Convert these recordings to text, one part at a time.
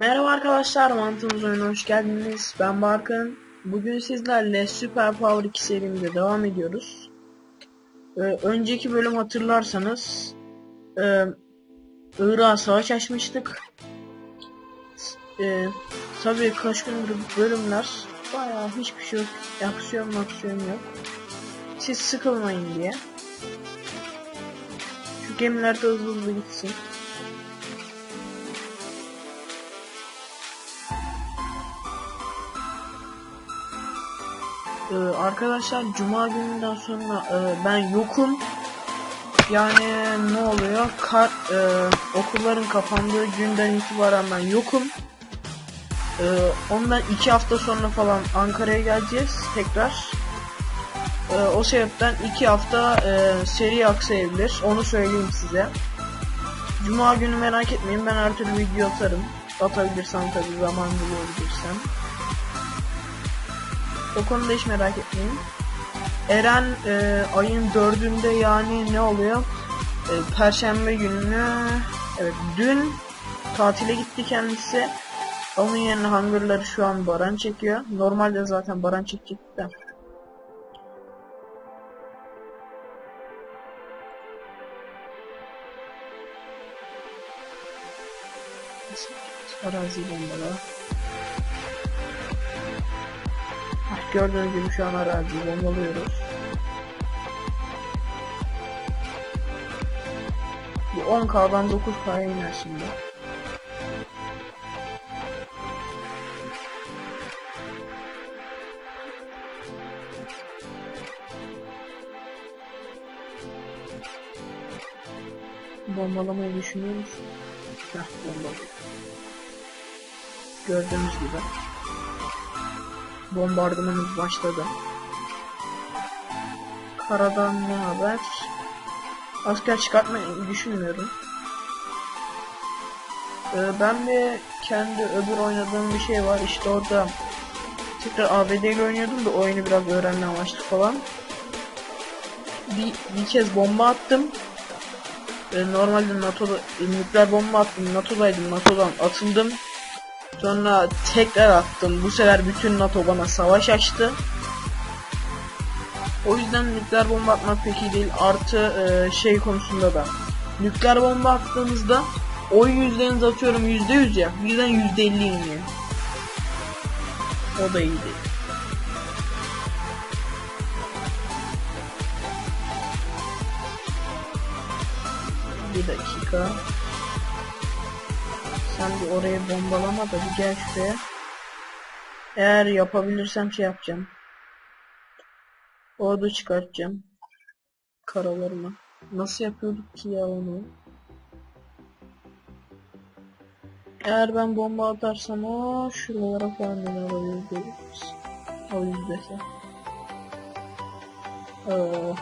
Merhaba arkadaşlar, Mantığımız oyuna hoş geldiniz. Ben Barkın. Bugün sizlerle Super Power 2 serimize devam ediyoruz. Ee, önceki bölüm hatırlarsanız e, Irak'a savaş açmıştık. E, tabii kaç gündür bölümler bayağı hiçbir şey yok. Aksiyon aksiyon yok. Siz sıkılmayın diye. Şu gemiler de hızlı hızlı gitsin. Ee, arkadaşlar cuma gününden sonra e, ben yokum. Yani ne oluyor? Kar, e, okulların kapandığı günden itibaren ben yokum. E, ondan iki hafta sonra falan Ankara'ya geleceğiz tekrar. E, o sebepten iki hafta e, seri aksayabilir. Onu söyleyeyim size. Cuma günü merak etmeyin ben her türlü video atarım. Atabilirsem tabii zaman bulabilirsem. O konuda hiç merak etmeyin. Eren e, ayın dördünde yani ne oluyor? E, Perşembe gününü evet dün tatile gitti kendisi. Onun yerine hangırları şu an Baran çekiyor. Normalde zaten Baran çekecekti de. Arazi bombalı. Ah, Gördüğünüz gibi şu an araziyi bombalıyoruz. Bu 10k'dan 9k'ya iner şimdi. Bombalamayı düşünüyor musun? Heh, bombalıyor. Gördüğünüz gibi bombardımanımız başladı. Karadan ne haber? Asker çıkartmayı düşünmüyorum. Ee, ben de kendi öbür oynadığım bir şey var. İşte orada tekrar ABD ile oynuyordum da oyunu biraz öğrenme amaçlı falan. Bir, bir kez bomba attım. Ee, normalde NATO'da nükleer bomba attım. NATO'daydım. NATO'dan atıldım. Sonra tekrar attım. Bu sefer bütün NATO bana savaş açtı. O yüzden nükleer bomba atmak pek iyi değil. Artı e, şey konusunda da. Nükleer bomba attığınızda oy yüzdeniz atıyorum %100 ya. Birden %50 iniyor. O da iyi değil. Bir dakika. Sen bir oraya bombalama da bir gel şuraya. Eğer yapabilirsem şey yapacağım. Orada çıkartacağım. Karalarımı. Nasıl yapıyorduk ki ya onu? Eğer ben bomba atarsam o şuralara falan beni alabiliriz. O yüzdese. Ee,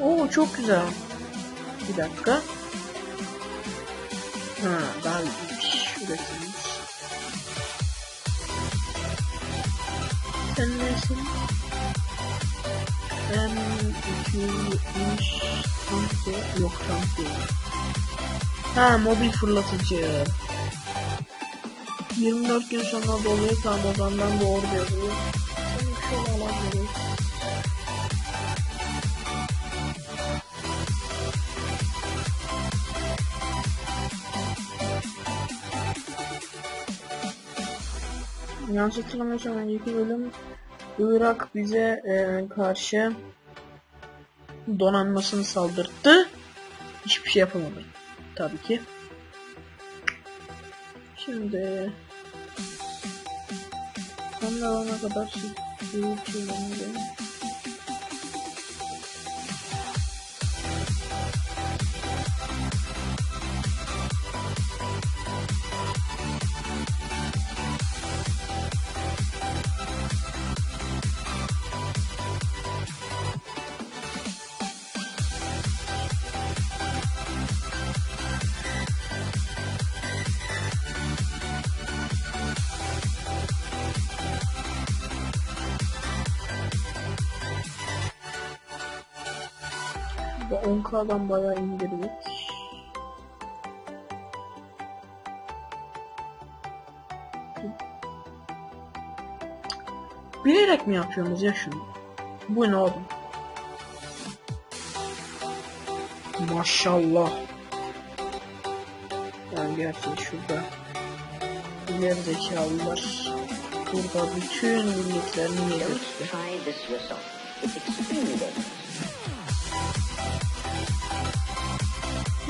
Oo çok güzel. Bir dakika. Ha daha iyiymiş. Şuradasınız. Sen nesin? Ben 270 tank de- yok tank değil. Ha mobil fırlatıcı. 24 gün sonra doluyor tam o doğru yazıyor. Yanlış hatırlamıyorsam önceki bölüm Irak bize e, karşı donanmasını saldırttı. Hiçbir şey yapamadı. Tabii ki. Şimdi da ona kadar büyük şeylerine 10k'dan bayağı indirdik. Bilerek mi yapıyorsunuz ya şunu? Bu ne oğlum? Maşallah. Yani gerçi şurada ileri zekalılar burada bütün birliklerini yedirtti.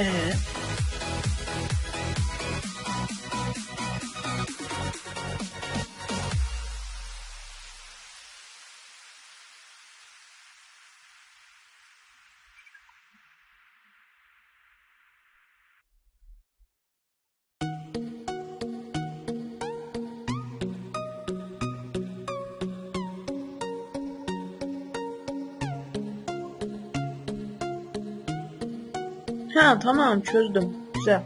Ee, Ha tamam çözdüm. Güzel.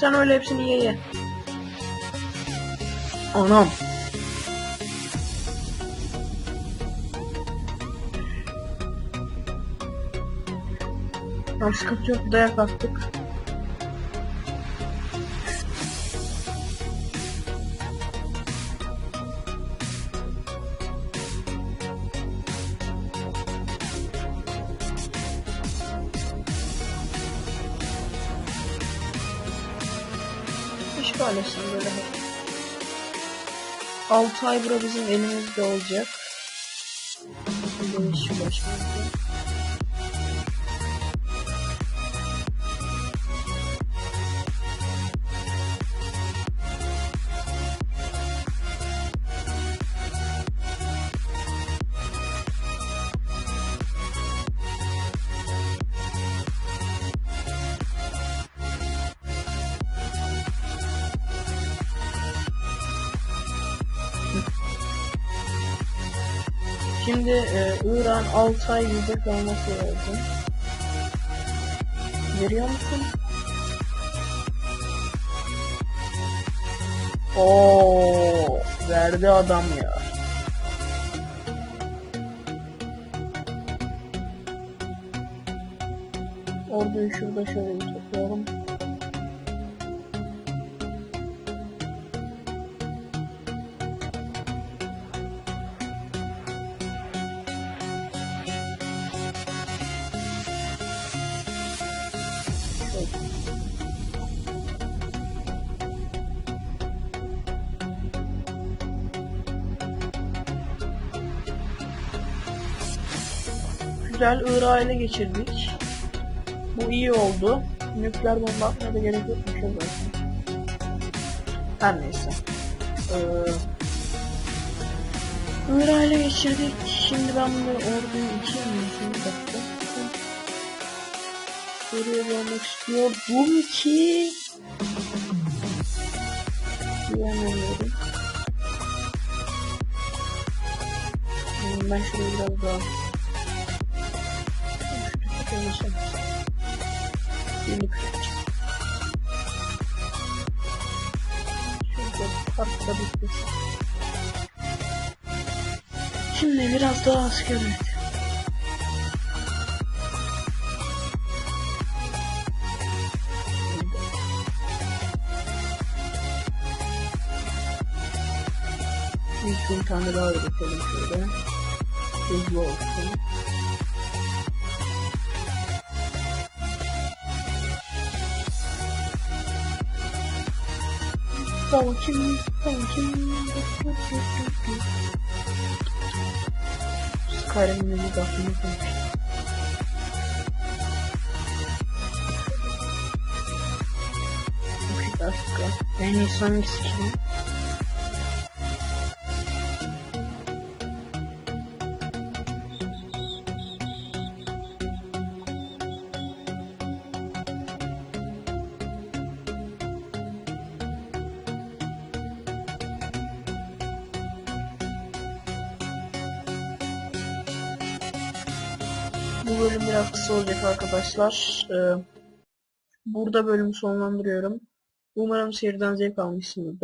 Sen öyle hepsini ye ye. Anam. Tamam sıkıntı yok dayak attık. İş paylaşın böyle hep. 6 ay bura bizim elimizde olacak. Şimdi iş başlayacak. Şimdi e, İran 6 ay yüzek olması lazım. Veriyor musun? Oo, verdi adam ya. Orduyu şurada şöyle bir toplayalım. Güzel Irak'ı ele geçirdik. Bu iyi oldu. Nükleer bomba atmaya da gerek yokmuş o zaten. Her neyse. Ee, Irak'ı ele geçirdik. Şimdi ben bunu orduyu ikiye mi yapayım? Suriye olmak istiyordum ki. Hmm, Ben şurayı biraz daha Konuşalım. Yeni. Şimdi biraz daha asker Bir, bir tane daha üretelim şöyle. Hızlı olsun. Sakin, sakin. Skyrim'in müzik aklımı koymuştum. dakika. Ben insanın sikini. Bu bölüm biraz kısa olacak arkadaşlar. Ee, burada bölümü sonlandırıyorum. Umarım seyirden zevk almışsınızdır.